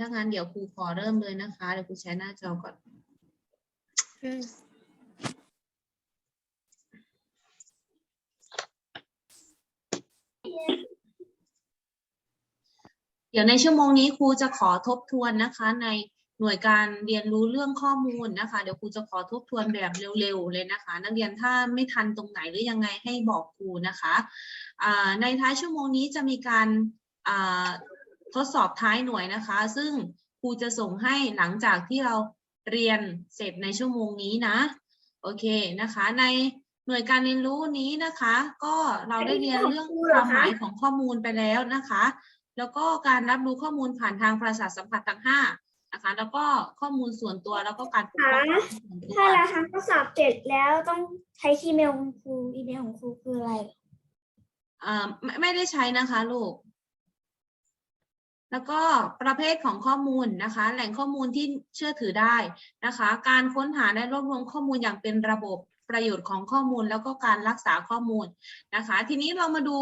ถ้างั้นเดี๋ยวครูขอเริ่มเลยนะคะ เดี๋ยวครูใช้หน้าจอก่อน เดี๋ยวในชั่วโมงนี้ครูจะขอทบทวนนะคะในหน่วยการเรียนรู้เรื่องข้อมูลนะคะ เดี๋ยวครูจะขอทบทวนแบบเร็วๆเลยนะคะ นักเรียนถ้าไม่ทันตรงไหนหรือยังไงให้บอกครูนะคะในท้ายชั่วโมงนี้จะมีการ ทดสอบท้ายหน่วยนะคะ ซึ่งครูจะส่งให้หลังจากที่เราเรียนเสร็จในชั่วโมงนี้นะ โอเคนะคะ ในหน่วยการเรียนรู้นี้นะคะ ก็เราได้เรียนเรื่องความหมายของข้อมูลไปแล้วนะคะ แล้วก็การรับรู้ข้อมูลผ่านทางประสาทสัมผัสทั้งห้านะคะ แล้วก็ข้อมูลส่วนตัวแล้วก็การปกป้องข้อมูลส่วนตัวถ้าเราทำข้อสอบเสร็จแล้วต้องใช้อีเมลคุณครูอีเมลของครูคืออะไรอ่าไม่ไม่ได้ใช้นะคะลูก แล้วก็ประเภทของข้อมูลนะคะ แหล่งข้อมูลที่เชื่อถือได้นะคะ การค้นหาและรวบรวมข้อมูลอย่างเป็นระบบประโยชน์ของข้อมูลแล้วก็การรักษาข้อมูลนะคะ ทีนี้เรามาดู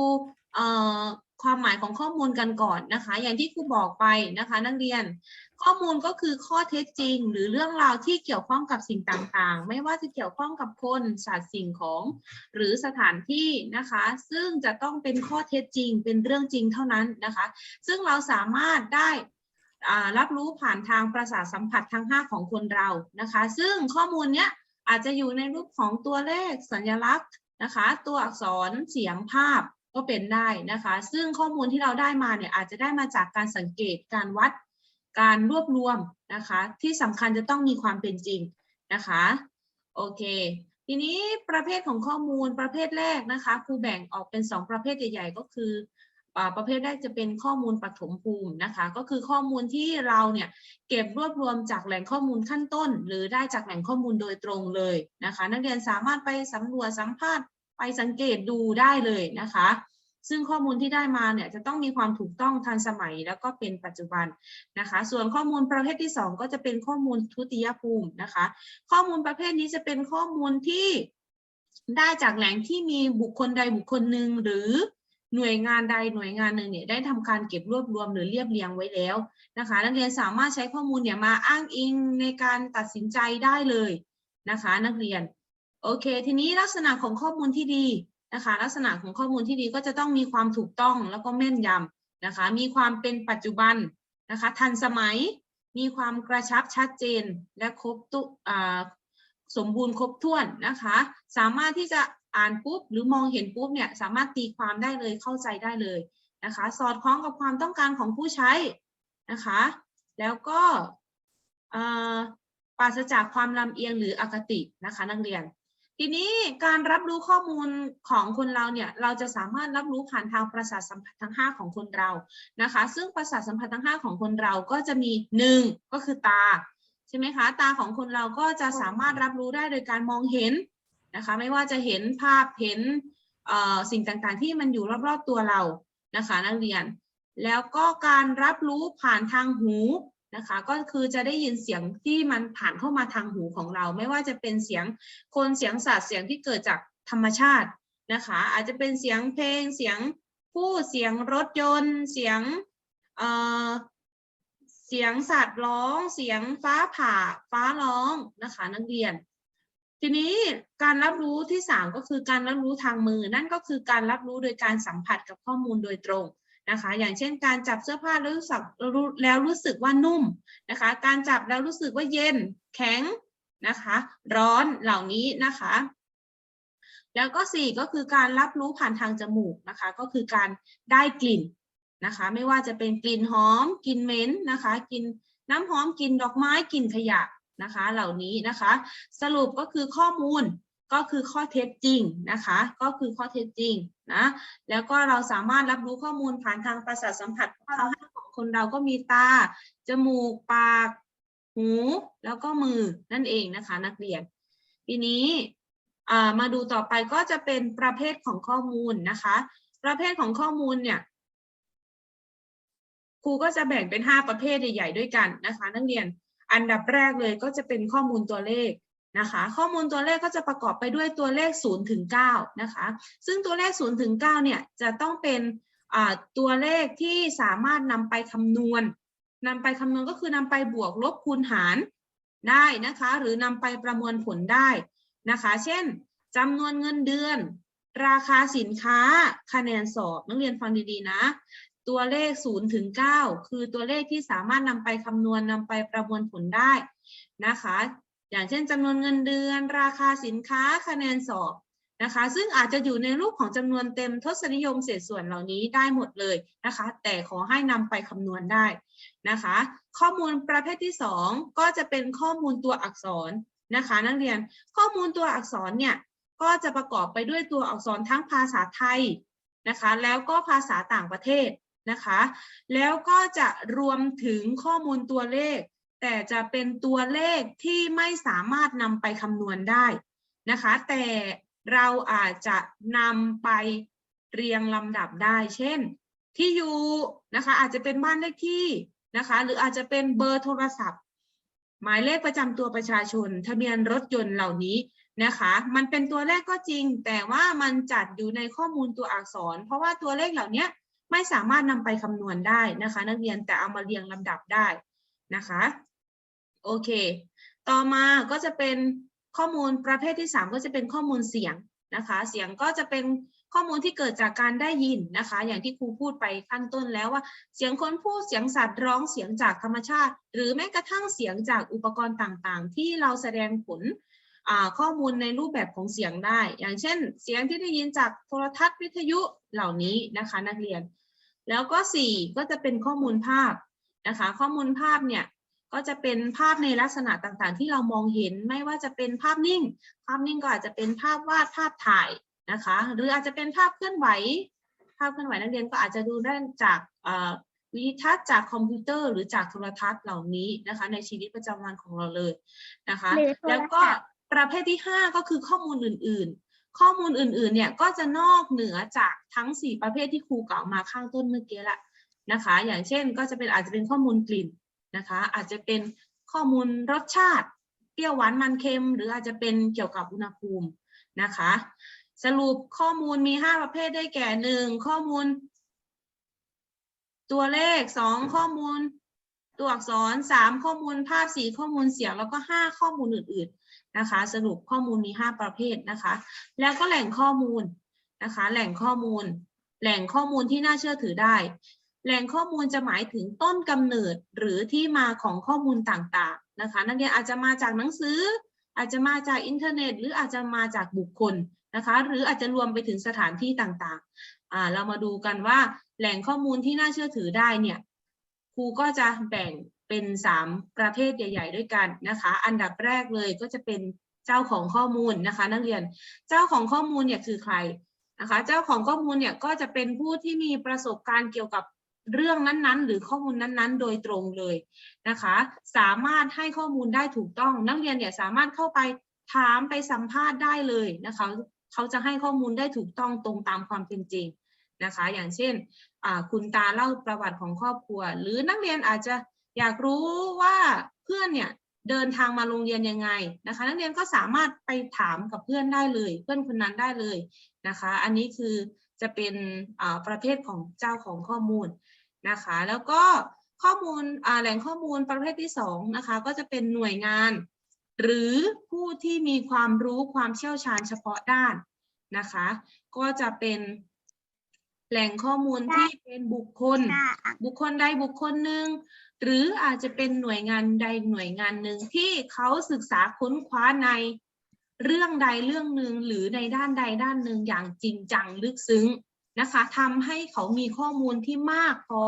ความหมายของข้อมูลกันก่อนนะคะ อย่างที่ครูบอกไปนะคะ นักเรียน ข้อมูลก็คือข้อเท็จจริง หรือเรื่องราวที่เกี่ยวข้องกับสิ่งต่างๆ ไม่ว่าจะเกี่ยวข้องกับคนสัตว์สิ่งของ หรือสถานที่นะคะ ซึ่งจะต้องเป็นข้อเท็จจริง เป็นเรื่องจริงเท่านั้นนะคะ ซึ่งเราสามารถได้รับรู้ผ่านทางประสาทสัมผัสทั้ง 5 ของคนเรานะคะ ซึ่งข้อมูลเนี้ยอาจจะอยู่ในรูปของตัวเลขสัญลักษณ์นะคะ ตัวอักษรเสียงภาพก็เป็นได้นะคะ ซึ่งข้อมูลที่เราได้มาเนี่ยอาจจะได้มาจากการสังเกตการวัด การรวบรวมนะคะ ที่สำคัญจะต้องมีความเป็นจริงนะคะ โอเค ทีนี้ประเภทของข้อมูลประเภทแรกนะคะครูแบ่งออกเป็น 2 ประเภทใหญ่ ๆ ก็คือประเภทแรกจะเป็นข้อมูลปฐมภูมินะคะ ก็คือข้อมูลที่เราเนี่ยเก็บรวบรวมจากแหล่งข้อมูลขั้นต้น หรือได้จากแหล่งข้อมูลโดยตรงเลยนะคะ นักเรียนสามารถไปสำรวจสัมภาษณ์ไปสังเกตดูได้เลยนะคะ ซึ่งข้อมูลที่ได้มาเนี่ยจะต้องมีความถูกต้องทันสมัยแล้วก็เป็นปัจจุบันนะคะ ส่วนข้อมูลประเภทที่ 2 ก็จะเป็นข้อมูลทุติยภูมินะคะ ข้อมูลประเภทนี้จะเป็นข้อมูลที่ได้จากแหล่งที่มีบุคคลใดบุคคลหนึ่งหรือหน่วยงานใดหน่วยงานหนึ่งเนี่ยได้ทำการเก็บรวบรวมหรือเรียบเรียงไว้แล้วนะคะ นักเรียนสามารถใช้ข้อมูลเนี่ยมาอ้างอิงในการตัดสินใจได้เลยนะคะ นักเรียนโอเค ทีนี้ลักษณะของข้อมูลที่ดี นะคะ ลักษณะของข้อมูลที่ดีก็จะต้องมีความถูกต้องแล้วก็แม่นยำนะคะ มีความเป็นปัจจุบันนะคะ ทันสมัยมีความกระชับชัดเจนและครบตุสมบูรณ์ครบถ้วนนะคะ สามารถที่จะอ่านปุ๊บหรือมองเห็นปุ๊บเนี่ยสามารถตีความได้เลยเข้าใจได้เลยนะคะ สอดคล้องกับความต้องการของผู้ใช้นะคะ แล้วก็อ่าปราศจากความลำเอียงหรืออคตินะคะนักเรียน ทีนี้การรับรู้ข้อมูลของคนเราเนี่ยเราจะสามารถรับรู้ผ่านทางประสาทสัมผัสทั้ง 5 ของคนเรานะคะ ซึ่งประสาทสัมผัสทั้ง 5 ของคนเราก็จะมี 1 ก็คือตาใช่ไหมคะตาของคนเราก็จะสามารถรับรู้ได้โดยการมองเห็นนะคะ ไม่ว่าจะเห็นภาพเห็นสิ่งต่างๆ ที่มันอยู่รอบๆตัวเรานะคะ นักเรียน แล้วก็การรับรู้ผ่านทางหู นะคะ ก็คือจะได้ยินเสียงที่มันผ่านเข้ามาทางหูของเรา ไม่ว่าจะเป็นเสียงคนเสียงสัตว์เสียงที่เกิดจากธรรมชาตินะคะ อาจจะเป็นเสียงเพลงเสียงพูดเสียงรถยนต์ เสียงเอ่อเสียงสัตว์ร้อง เสียงฟ้าผ่าฟ้าร้องนะคะนักเรียน ทีนี้การรับรู้ที่สามก็คือการรับรู้ทางมือ นั่นก็คือการรับรู้โดยการสัมผัสกับข้อมูลโดยตรง นะคะ อย่างเช่นการจับเสื้อผ้าแล้วรู้สึกแล้วรู้สึกว่านุ่มนะคะ การจับแล้วรู้สึกว่าเย็น แข็งนะคะ ร้อนเหล่านี้นะคะ แล้วก็สี่ก็คือการรับรู้ผ่านทางจมูกนะคะ ก็คือการได้กลิ่นนะคะ ไม่ว่าจะเป็นกลิ่นหอมกลิ่นเหม็นนะคะกลิ่นน้ำหอมกลิ่นดอกไม้กลิ่นขยะนะคะ เหล่านี้นะคะ สรุปก็คือข้อมูล ก็คือข้อเท็จจริงนะคะ ก็คือข้อเท็จจริงนะ แล้วก็เราสามารถรับรู้ข้อมูลผ่านทางประสาทสัมผัสทั้งห้าของคนเราก็มีตา จมูก ปาก หู แล้วก็มือนั่นเองนะคะ นักเรียน ทีนี้มาดูต่อไปก็จะเป็นประเภทของข้อมูลนะคะ ประเภทของข้อมูลเนี่ยครูก็จะแบ่งเป็นห้าประเภทใหญ่ๆด้วยกันนะคะ นักเรียน อันดับแรกเลยก็จะเป็นข้อมูลตัวเลข นะคะข้อมูลตัวเลขก็จะประกอบไปด้วยตัวเลข0ถึง9นะคะซึ่งตัวเลข0ถึง9เนี่ยจะต้องเป็นตัวเลขที่สามารถนำไปคำนวณนำไปคำนวณก็คือนำไปบวกลบคูณหารได้นะคะหรือนำไปประมวลผลได้นะคะ เช่นจำนวนเงินเดือน ราคาสินค้า คะแนนสอบนักเรียนฟังดีๆนะ ตัวเลข0ถึง9คือตัวเลขที่สามารถนำไปคำนวณนำไปประมวลผลได้นะคะ อย่างเช่นจำนวนเงินเดือน ราคาสินค้าคะแนนสอบนะคะ ซึ่งอาจจะอยู่ในรูปของจำนวนเต็มทศนิยมเศษส่วนเหล่านี้ได้หมดเลยนะคะ แต่ขอให้นำไปคำนวณได้นะคะ ข้อมูลประเภทที่ 2 ก็จะเป็นข้อมูลตัวอักษรนะคะ นักเรียนข้อมูลตัวอักษรเนี่ยก็จะประกอบไปด้วยตัวอักษรทั้งภาษาไทยนะคะ แล้วก็ภาษาต่างประเทศนะคะ แล้วก็จะรวมถึงข้อมูลตัวเลข แต่จะเป็นตัวเลขที่ไม่สามารถนำไปคำนวณได้นะคะ แต่เราอาจจะนำไปเรียงลำดับได้ เช่น ที่อยู่นะคะอาจจะเป็นบ้านเลขที่นะคะ หรืออาจจะเป็นเบอร์โทรศัพท์ หมายเลขประจำตัวประชาชน ทะเบียนรถยนต์เหล่านี้นะคะ มันเป็นตัวเลขก็จริง แต่ว่ามันจัดอยู่ในข้อมูลตัวอักษร เพราะว่าตัวเลขเหล่านี้ไม่สามารถนำไปคำนวณได้นะคะ นักเรียนแต่เอามาเรียงลำดับได้นะคะ โอเค ต่อมาก็จะเป็นข้อมูลประเภทที่ 3 ก็จะเป็นข้อมูลเสียงนะคะ เสียงก็จะเป็นข้อมูลที่เกิดจากการได้ยินนะคะ อย่างที่ครูพูดไปขั้นต้นแล้วว่า เสียงคนพูดเสียงสัตว์ร้องเสียงจากธรรมชาติ หรือแม้กระทั่งเสียงจากอุปกรณ์ต่างๆ ที่เราแสดงผลข้อมูลในรูปแบบของเสียงได้ อย่างเช่น เสียงที่ได้ยินจากโทรทัศน์วิทยุเหล่านี้นะคะนักเรียน แล้วก็สี่ก็จะเป็นข้อมูลภาพนะคะ ข้อมูลภาพเนี่ย ก็จะเป็นภาพในลักษณะต่างๆ ที่เรามองเห็นไม่ว่าจะเป็นภาพนิ่ง ภาพนิ่งก็อาจจะเป็นภาพวาดภาพถ่ายนะคะ หรืออาจจะเป็นภาพเคลื่อนไหว ภาพเคลื่อนไหวนักเรียนก็อาจจะดูได้จากเอ่อวิดีทัศน์จากคอมพิวเตอร์หรือจากโทรทัศน์เหล่านี้นะคะ ในชีวิตประจำวันของเราเลยนะคะหรือโทรศัพท์แล้วก็ประเภทที่ 5 ก็คือข้อมูลอื่น ๆ ข้อมูลอื่น ๆ เนี่ยก็จะนอกเหนือจากทั้ง 4 ประเภทที่ครูกล่าวมาข้างต้นเมื่อกี้ละนะคะ อย่างเช่นก็จะเป็นอาจจะเป็นข้อมูลกลิ่น นะคะ อาจจะเป็นข้อมูลรสชาติ เปรี้ยวหวานมันเค็ม หรืออาจจะเป็นเกี่ยวกับอุณหภูมินะคะ สรุปข้อมูลมี 5 ประเภทได้แก่หนึ่งข้อมูล ตัวเลขสองข้อมูล ตัวอักษรสามข้อมูลภาพสี่ข้อมูลเสียงแล้วก็ห้าข้อมูลอื่น ๆนะคะ สรุปข้อมูลมีห้าประเภทนะคะ แล้วก็แหล่งข้อมูลนะคะ แหล่งข้อมูล แหล่งข้อมูลที่น่าเชื่อถือได้ แหล่งข้อมูลจะหมายถึงต้นกำเนิดหรือที่มาของข้อมูลต่างๆนะคะ นักเรียนอาจจะมาจากหนังสือ อาจจะมาจากอินเทอร์เน็ต หรืออาจจะมาจากบุคคลนะคะ หรืออาจจะรวมไปถึงสถานที่ต่างๆอ่าเรามาดูกันว่าแหล่งข้อมูลที่น่าเชื่อถือได้เนี่ยครูก็จะแบ่งเป็นสามประเภทใหญ่ ๆ ด้วยกันนะคะ อันดับแรกเลยก็จะเป็นเจ้าของข้อมูลนะคะ นักเรียนเจ้าของข้อมูลเนี่ยคือใครนะคะ เจ้าของข้อมูลเนี่ยก็จะเป็นผู้ที่มีประสบการณ์เกี่ยวกับ เรื่องนั้นๆ หรือข้อมูลนั้นๆ โดยตรงเลยนะคะ สามารถให้ข้อมูลได้ถูกต้อง นักเรียนเนี่ยสามารถเข้าไปถามไปสัมภาษณ์ได้เลยนะคะเขาจะให้ข้อมูลได้ถูกต้องตรงตามความเป็นจริงนะคะ อย่างเช่นคุณตาเล่าประวัติของครอบครัว หรือนักเรียนอาจจะอยากรู้ว่าเพื่อนเนี่ยเดินทางมาโรงเรียนยังไงนะคะ นักเรียนก็สามารถไปถามกับเพื่อนได้เลย เพื่อนคนนั้นได้เลยนะคะ อันนี้คือจะเป็นประเภทของเจ้าของข้อมูล นะคะ แล้วก็ข้อมูลอ่าแหล่งข้อมูลประเภทที่สองนะคะก็จะเป็นหน่วยงาน หรือผู้ที่มีความรู้ความเชี่ยวชาญเฉพาะด้านนะคะ ก็จะเป็นแหล่งข้อมูลที่เป็นบุคคล บุคคลใดบุคคลหนึ่งหรืออาจจะเป็นหน่วยงานใดหน่วยงานหนึ่งที่เขาศึกษาค้นคว้าในเรื่องใดเรื่องหนึ่งหรือในด้านใดด้านหนึ่งอย่างจริงจังลึกซึ้ง นะคะทำให้เขามีข้อมูลที่มากพอ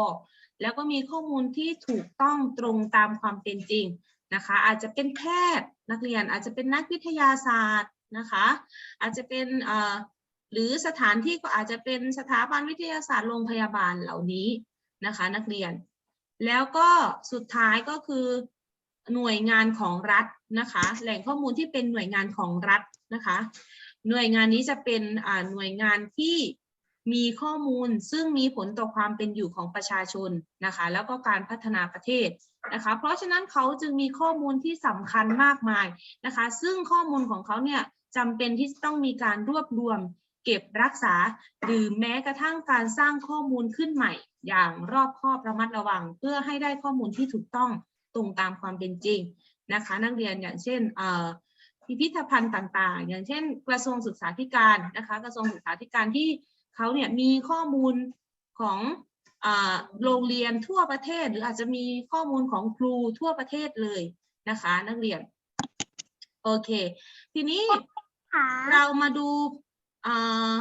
แล้วก็มีข้อมูลที่ถูกต้องตรงตามความเป็นจริงนะคะ อาจจะเป็นแพทย์นักเรียนอาจจะเป็นนักวิทยาศาสตร์นะคะ อาจจะเป็นหรือสถานที่ก็อาจจะเป็นสถาบันวิทยาศาสตร์โรงพยาบาลเหล่านี้นะคะ นักเรียน แล้วก็สุดท้ายก็คือหน่วยงานของรัฐนะคะ แหล่งข้อมูลที่เป็นหน่วยงานของรัฐนะคะ หน่วยงานนี้จะเป็นหน่วยงานที่ มีข้อมูลซึ่งมีผลต่อความเป็นอยู่ของประชาชนนะคะ แล้วก็การพัฒนาประเทศนะคะ เพราะฉะนั้นเขาจึงมีข้อมูลที่สำคัญมากมายนะคะ ซึ่งข้อมูลของเขาเนี่ยจำเป็นที่จะต้องมีการรวบรวม เก็บรักษา หรือแม้กระทั่งการสร้างข้อมูลขึ้นใหม่ อย่างรอบคอบระมัดระวัง เพื่อให้ได้ข้อมูลที่ถูกต้องตรงตามความเป็นจริงนะคะ นักเรียนอย่างเช่นเอ่อพิพิธภัณฑ์ต่างๆ อย่างเช่น กระทรวงศึกษาธิการนะคะ กระทรวงศึกษาธิการที่ เขาเนี่ยมีข้อมูลของอ่าโรงเรียนทั่วประเทศ หรืออาจจะมีข้อมูลของครูทั่วประเทศเลยนะคะ นักเรียน โอเค ทีนี้ค่ะเรามาดูอ่า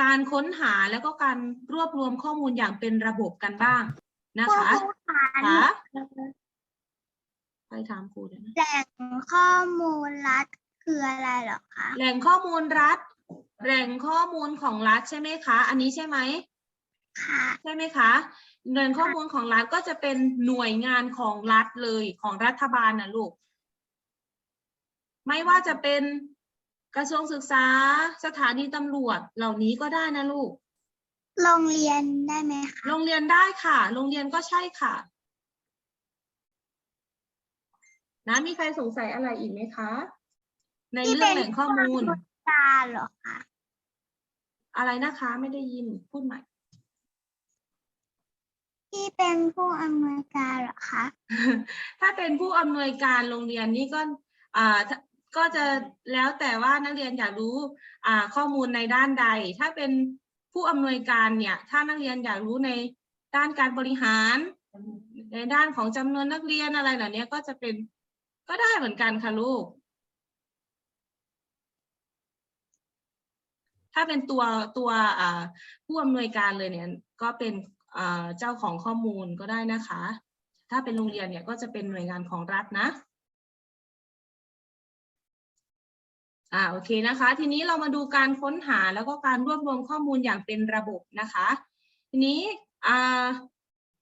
การค้นหาแล้วก็การรวบรวมข้อมูลอย่างเป็นระบบกันบ้างนะคะครูค่ะค่ะไปถามครูด้วยนะแหล่งข้อมูลรัฐคืออะไรเหรอคะ แหล่งข้อมูลรัฐ แหล่งข้อมูลของรัฐใช่ไหมคะ อันนี้ใช่ไหมค่ะ ใช่ไหมคะแหล่งข้อมูลของรัฐก็จะเป็นหน่วยงานของรัฐเลยของรัฐบาลนะลูก ไม่ว่าจะเป็นกระทรวงศึกษาสถานีตำรวจเหล่านี้ก็ได้นะลูก โรงเรียนได้ไหมคะ โรงเรียนได้ค่ะ โรงเรียนก็ใช่ค่ะ นะมีใครสงสัยอะไรอีกไหมคะ ในเรื่องแหล่งข้อมูล กาเหรอคะอะไรนะคะไม่ได้ยินพูดใหม่ ที่เป็นผู้อำนวยการเหรอคะถ้าเป็นผู้อำนวยการโรงเรียนนี่ก็อ่าถ้าก็จะแล้วแต่ว่านักเรียนอยากรู้อ่าข้อมูลในด้านใด ถ้าเป็นผู้อำนวยการเนี่ยถ้านักเรียนอยากรู้ในด้านการบริหาร ในด้านของจำนวนนักเรียนอะไรเหล่านี้ก็จะเป็นก็ได้เหมือนกันค่ะลูก ถ้าเป็นตัวตัวผู้อำนวยการเลยเนี่ยก็เป็นเจ้าของข้อมูลก็ได้นะคะ ถ้าเป็นโรงเรียนเนี่ยก็จะเป็นหน่วยงานของรัฐนะอ่าโอเคนะคะ ทีนี้เรามาดูการค้นหาแล้วก็การรวบรวมข้อมูลอย่างเป็นระบบนะคะ ทีนี้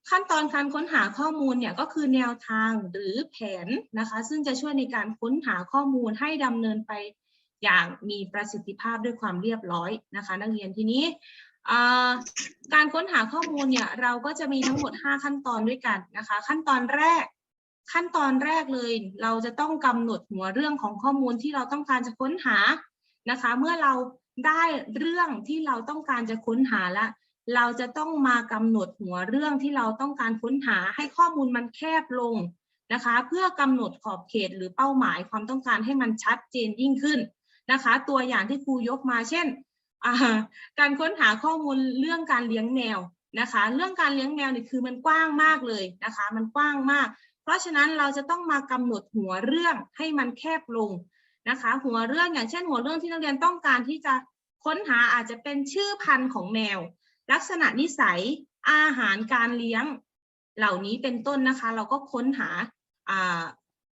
ขั้นตอนการค้นหาข้อมูลเนี่ยก็คือแนวทางหรือแผนนะคะ ซึ่งจะช่วยในการค้นหาข้อมูลให้ดำเนินไป อย่างมีประสิทธิภาพด้วยความเรียบร้อยนะคะ นักเรียนทีนี้การค้นหาข้อมูลเนี่ยเราก็จะมีทั้งหมด 5 ขั้นตอนด้วยกันนะคะ ขั้นตอนแรก ขั้นตอนแรกเลย เราจะต้องกำหนดหัวเรื่องของข้อมูลที่เราต้องการจะค้นหานะคะ เมื่อเราได้เรื่องที่เราต้องการจะค้นหาแล้วเราจะต้องมากำหนดหัวเรื่องที่เราต้องการค้นหาให้ข้อมูลมันแคบลงนะคะ เพื่อกำหนดขอบเขตหรือเป้าหมายความต้องการให้มันชัดเจนยิ่งขึ้น นะคะ ตัวอย่างที่ครูยกมาเช่น การค้นหาข้อมูลเรื่องการเลี้ยงแมวนะคะ เรื่องการเลี้ยงแมวนี่คือมันกว้างมากเลยนะคะ มันกว้างมาก เพราะฉะนั้นเราจะต้องมากำหนดหัวเรื่องให้มันแคบลงนะคะ หัวเรื่องอย่างเช่น หัวเรื่องที่นักเรียนต้องการที่จะค้นหาอาจจะเป็นชื่อพันธุ์ของแมว ลักษณะนิสัยอาหารการเลี้ยงเหล่านี้เป็นต้นนะคะ เราก็ค้นหา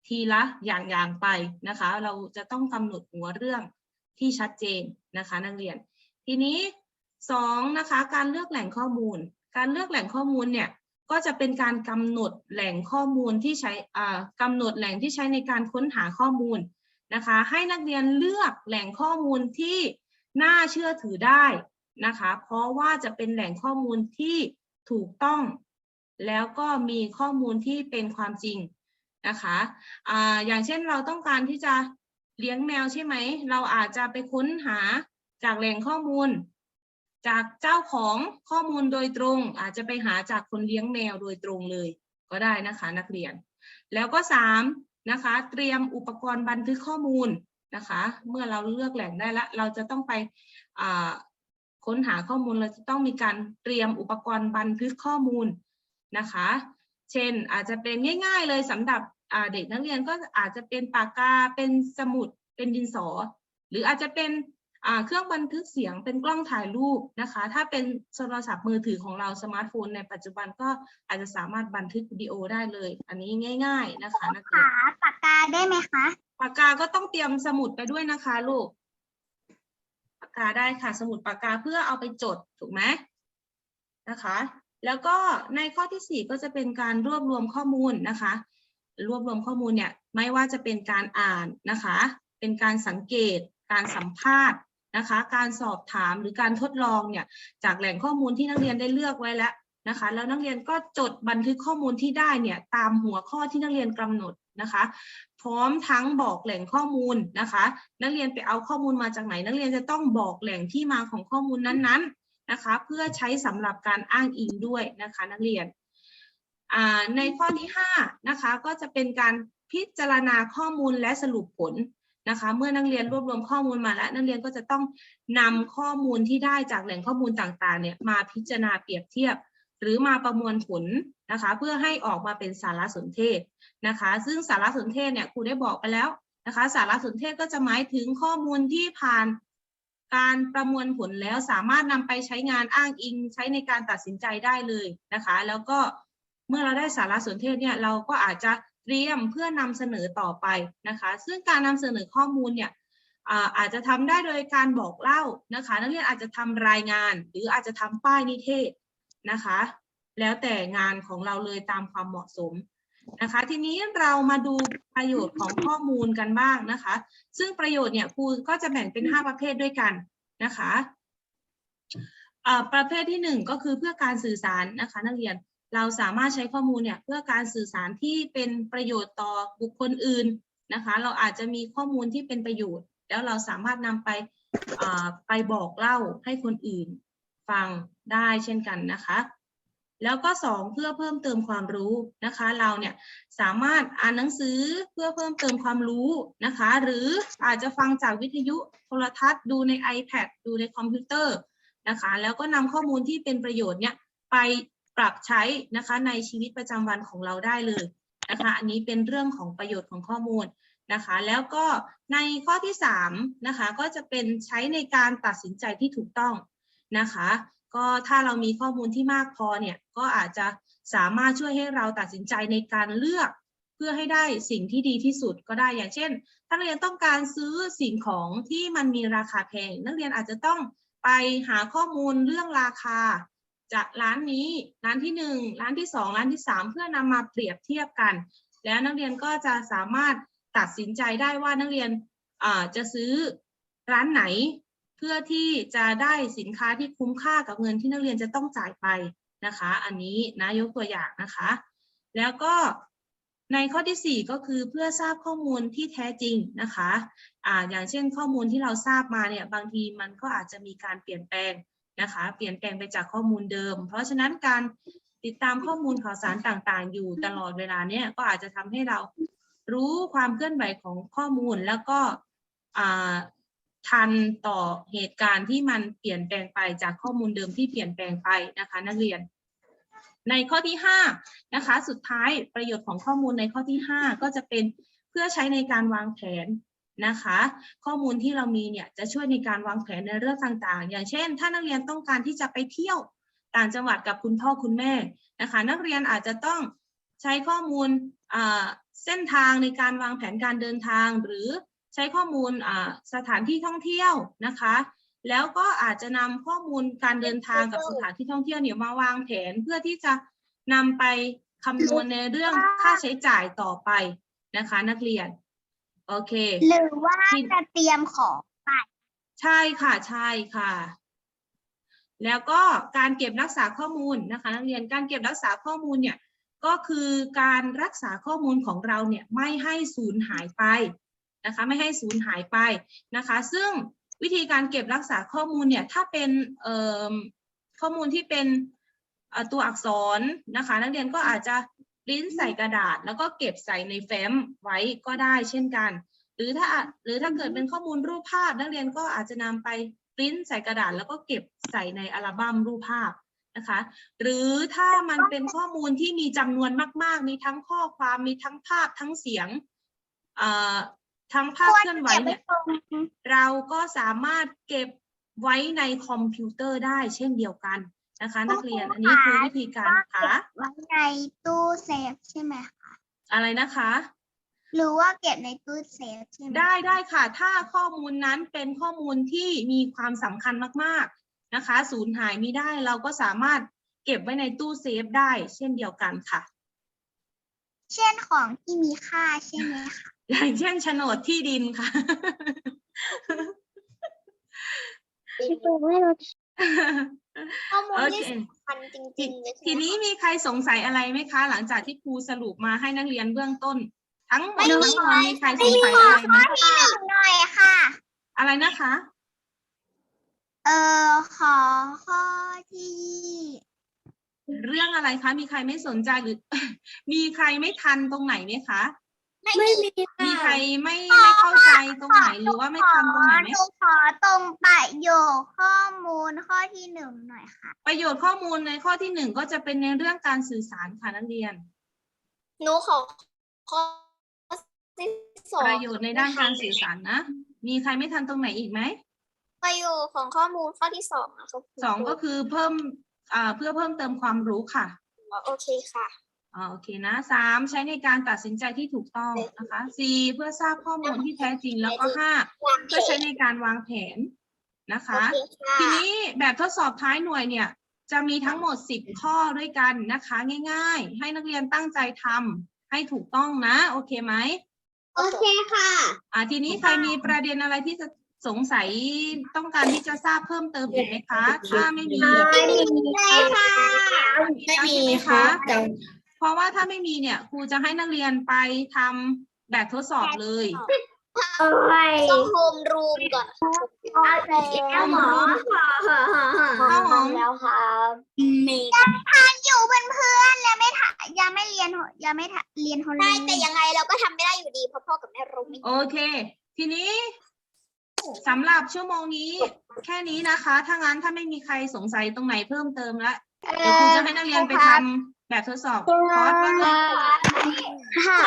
ทีละอย่างๆไปนะคะ เราจะต้องกำหนดหัวเรื่องที่ชัดเจนนะคะนักเรียน ทีนี้สองนะคะการเลือกแหล่งข้อมูล การเลือกแหล่งข้อมูลเนี่ยก็จะเป็นการกำหนดแหล่งข้อมูลที่ใช้อ่ากำหนดแหล่งที่ใช้ในการค้นหาข้อมูลนะคะ ให้นักเรียนเลือกแหล่งข้อมูลที่น่าเชื่อถือได้นะคะ เพราะว่าจะเป็นแหล่งข้อมูลที่ถูกต้อง แล้วก็มีข้อมูลที่เป็นความจริง นะคะอ่าอย่างเช่นเราต้องการที่จะเลี้ยงแมวใช่ไหม เราอาจจะไปค้นหาจากแหล่งข้อมูล จากเจ้าของข้อมูลโดยตรง อาจจะไปหาจากคนเลี้ยงแมวโดยตรงเลย ก็ได้นะคะนักเรียน แล้วก็สามนะคะเตรียมอุปกรณ์บันทึกข้อมูลนะคะ เมื่อเราเลือกแหล่งได้แล้ว เราจะต้องไปค้นหาข้อมูลเราจะต้องมีการเตรียมอุปกรณ์บันทึกข้อมูลนะคะ เช่นอาจจะเป็นง่าย ๆ เลยสำหรับ เด็กนักเรียนก็อาจจะเป็นปากกาเป็นสมุดเป็นดินสอ หรืออาจจะเป็นอ่าเครื่องบันทึกเสียงเป็นกล้องถ่ายรูปนะคะ ถ้าเป็นโทรศัพท์มือถือของเราสมาร์ทโฟนในปัจจุบันก็อาจจะสามารถบันทึกวิดีโอได้เลย อันนี้ง่าย ๆนะคะนักเรียนขาปากกาได้ไหมคะปากกาก็ต้องเตรียมสมุดไปด้วยนะคะลูกปากกาได้ค่ะ สมุดปากกาเพื่อเอาไปจดถูกไหมนะคะ แล้วก็ในข้อที่สี่ก็จะเป็นการรวบรวมข้อมูลนะคะ รวบรวมข้อมูลเนี่ยไม่ว่าจะเป็นการอ่านนะคะ เป็นการสังเกต การสัมภาษณ์นะคะ การสอบถามหรือการทดลองเนี่ยจากแหล่งข้อมูลที่นักเรียนได้เลือกไว้แล้วนะคะ แล้วนักเรียนก็จดบันทึกข้อมูลที่ได้เนี่ยตามหัวข้อที่นักเรียนกำหนดนะคะ พร้อมทั้งบอกแหล่งข้อมูลนะคะ นักเรียนไปเอาข้อมูลมาจากไหน นักเรียนจะต้องบอกแหล่งที่มาของข้อมูลนั้นๆนะคะ เพื่อใช้สำหรับการอ้างอิงด้วยนะคะ นักเรียน ในข้อที่ห้านะคะก็จะเป็นการพิจารณาข้อมูลและสรุปผลนะคะเมื่อนักเรียนรวบรวมข้อมูลมาแล้ว นักเรียนก็จะต้องนำข้อมูลที่ได้จากแหล่งข้อมูลต่างๆเนี่ยมาพิจารณาเปรียบเทียบ หรือมาประมวลผลนะคะ เพื่อให้ออกมาเป็นสารสนเทศนะคะ ซึ่งสารสนเทศเนี่ยครูได้บอกไปแล้วนะคะ สารสนเทศก็จะหมายถึงข้อมูลที่ผ่านการประมวลผลแล้วสามารถนำไปใช้งานอ้างอิง ใช้ในการตัดสินใจได้เลยนะคะ แล้วก็ เมื่อเราได้สารสนเทศเนี่ยเราก็อาจจะเตรียมเพื่อนำเสนอต่อไปนะคะ ซึ่งการนำเสนอข้อมูลเนี่ยอาจจะทำได้โดยการบอกเล่านะคะ นักเรียนอาจจะทำรายงาน หรืออาจจะทำป้ายนิเทศนะคะ แล้วแต่งานของเราเลยตามความเหมาะสมนะคะ ทีนี้เรามาดูประโยชน์ของข้อมูลกันบ้างนะคะ ซึ่งประโยชน์เนี่ยครูก็จะแบ่งเป็น 5 ประเภทด้วยกันนะคะประเภทที่หนึ่งก็คือเพื่อการสื่อสารนะคะ นักเรียน เราสามารถใช้ข้อมูลเนี่ยเพื่อการสื่อสารที่เป็นประโยชน์ต่อบุคคลอื่นนะคะ เราอาจจะมีข้อมูลที่เป็นประโยชน์ แล้วเราสามารถนำไปไปบอกเล่าให้คนอื่นฟังได้เช่นกันนะคะ แล้วก็สองเพื่อเพิ่มเติมความรู้นะคะ เราเนี่ยสามารถอ่านหนังสือเพื่อเพิ่มเติมความรู้นะคะ หรืออาจจะฟังจากวิทยุโทรทัศน์ ดูใน iPad ดูในคอมพิวเตอร์นะคะ แล้วก็นำข้อมูลที่เป็นประโยชน์เนี่ยไป ปรับใช้นะคะในชีวิตประจำวันของเราได้เลยนะคะอันนี้เป็นเรื่องของประโยชน์ของข้อมูลนะคะ แล้วก็ในข้อที่3นะคะก็จะเป็นใช้ในการตัดสินใจที่ถูกต้องนะคะ ก็ถ้าเรามีข้อมูลที่มากพอเนี่ยก็อาจจะสามารถช่วยให้เราตัดสินใจในการเลือกเพื่อให้ได้สิ่งที่ดีที่สุดก็ได้อย่างเช่น ถ้านักเรียนต้องการซื้อสิ่งของที่มันมีราคาแพง นักเรียนอาจจะต้องไปหาข้อมูลเรื่องราคา จากร้านนี้ร้านที่หนึ่งร้านที่สองร้านที่สามเพื่อนำมาเปรียบเทียบกัน แล้วนักเรียนก็จะสามารถตัดสินใจได้ว่านักเรียนจะซื้อร้านไหน เพื่อที่จะได้สินค้าที่คุ้มค่ากับเงินที่นักเรียนจะต้องจ่ายไปนะคะ อันนี้นะยกตัวอย่างนะคะ แล้วก็ในข้อที่สี่ก็คือเพื่อทราบข้อมูลที่แท้จริงนะคะอ่าอย่างเช่นข้อมูลที่เราทราบมาเนี่ยบางทีมันก็อาจจะมีการเปลี่ยนแปลง นะคะ เปลี่ยนแปลงไปจากข้อมูลเดิม เพราะฉะนั้นการติดตามข้อมูลข่าวสารต่างๆ อยู่ตลอดเวลาเนี่ยก็อาจจะทำให้เรารู้ความเคลื่อนไหวของข้อมูลแล้วก็ทันต่อเหตุการณ์ที่มันเปลี่ยนแปลงไปจากข้อมูลเดิมที่เปลี่ยนแปลงไปนะคะนักเรียน ในข้อที่ห้านะคะ สุดท้ายประโยชน์ของข้อมูลในข้อที่ห้าก็จะเป็นเพื่อใช้ในการวางแผน นะคะ ข้อมูลที่เรามีเนี่ยจะช่วยในการวางแผนในเรื่องต่างๆ อย่างเช่น ถ้านักเรียนต้องการที่จะไปเที่ยวต่างจังหวัดกับคุณพ่อคุณแม่นะคะ นักเรียนอาจจะต้องใช้ข้อมูลเส้นทางในการวางแผนการเดินทาง หรือใช้ข้อมูลสถานที่ท่องเที่ยวนะคะ แล้วก็อาจจะนำข้อมูลการเดินทางกับสถานที่ท่องเที่ยวเนี่ยมาวางแผนเพื่อที่จะนำไปคำนวณในเรื่องค่าใช้จ่ายต่อไปนะคะ นักเรียน โอเค หรือว่าจะเตรียมของใช่ค่ะ ใช่ค่ะ แล้วก็การเก็บรักษาข้อมูลนะคะ นักเรียนการเก็บรักษาข้อมูลเนี่ยก็คือการรักษาข้อมูลของเราเนี่ยไม่ให้สูญหายไปนะคะ ไม่ให้สูญหายไปนะคะ ซึ่งวิธีการเก็บรักษาข้อมูลเนี่ยถ้าเป็นเอ่อข้อมูลที่เป็นเอ่อตัวอักษรนะคะ นักเรียนก็อาจจะ ปริ้นใส่กระดาษ แล้วก็เก็บใส่ในแฟ้มไว้ก็ได้เช่นกัน หรือถ้าหรือถ้าเกิดเป็นข้อมูลรูปภาพ นักเรียนก็อาจจะนำไปปริ้นใส่กระดาษ แล้วก็เก็บใส่ในอัลบั้มรูปภาพนะคะ หรือถ้ามันเป็นข้อมูลที่มีจำนวนมาก ๆ มีทั้งข้อความมีทั้งภาพทั้งเสียงเอ่อทั้งภาพเคลื่อนไหวเนี่ยเราก็สามารถเก็บไว้ในคอมพิวเตอร์ได้เช่นเดียวกัน นะคะ นักเรียนอันนี้คือวิธีการหาไว้ในตู้เซฟใช่ไหมคะอะไรนะคะ หรือว่าเก็บในตู้เซฟใช่ไหมได้ได้ค่ะ ถ้าข้อมูลนั้นเป็นข้อมูลที่มีความสำคัญมากๆนะคะสูญหายไม่ได้เราก็สามารถเก็บไว้ในตู้เซฟได้ เช่นเดียวกันค่ะ เช่นของที่มีค่าใช่ไหมคะอย่างเช่นโฉนดที่ดินค่ะพี่ปูไม่รู้ ข้อมูลโอที่เคสำคัญจริงๆเลยใช่ไหมทีนี้มีใครสงสัยอะไรไหมคะ หลังจากที่ครูสรุปมาให้นักเรียนเบื้องต้น ทั้งหมดทั้งมวลมีใครสงสัยอะไรไหมที่หนึ่งหน่อยค่ะ อะไรนะคะ เออขอข้อที่เรื่องอะไรคะ มีใครไม่สนใจหรือ มีใครไม่ทันตรงไหนไหมคะ ไม่มีมีใครไม่ไม่เข้าใจตรงไหนหรือว่าไม่ทันตรงไหนไหมหนูขอตรงประโยคข้อมูลข้อที่หนึ่งหน่อยค่ะ ประโยชน์ข้อมูลในข้อที่หนึ่งก็จะเป็นในเรื่องการสื่อสารค่ะนักเรียน หนูขอข้อที่สองประโยชน์ในด้านการสื่อสารนะ มีใครไม่ทันตรงไหนอีกไหม ประโยชน์ของข้อมูลข้อที่สองอะครับสองก็คือเพิ่มอ่าเพื่อเพิ่มเติมความรู้ค่ะโอเคค่ะ อ่าโอเคนะสามใช้ในการตัดสินใจที่ถูกต้องนะคะสี่เพื่อทราบข้อมูลที่แท้จริงแล้วก็ห้าเพื่อใช้ในการวางแผนนะคะโอเคค่ะทีนี้แบบทดสอบท้ายหน่วยเนี่ยจะมีทั้งหมด 10 ข้อด้วยกันนะคะ ง่ายๆ ให้นักเรียนตั้งใจทำให้ถูกต้องนะ โอเคไหมโอเคค่ะ อ่าทีนี้ใครมีประเด็นอะไรที่จะสงสัยต้องการที่จะทราบเพิ่มเติมอีกไหมคะ ถ้าไม่มีไม่มีเลยค่ะไม่มีค่ะเพ ราะว่าถ้าไม่มีเนี่ยครูจะให้นักเรียนไปทำแบบทดสอบเลยเอ้ยต้องโฮมรูมก่อนแล้วหมอข้าวหอมแล้วครับมีทานอยู่เป็นเพื่อนแล้วไม่ทานยังไม่เรียนยังไม่เรียนโฮมรูมได้แต่ยังไงเราก็ทำไม่ได้อยู่ดีเพราะพ่อกับแม่รู้ไม่โอเค ทีนี้สำหรับชั่วโมงนี้ แค่นี้นะคะ ถ้างั้นถ้าไม่มีใครสงสัยตรงไหนเพิ่มเติมละเดี๋ยวครูจะให้นักเรียนไปทำ แบบทดสอบคอร์สว่าไงค่ะ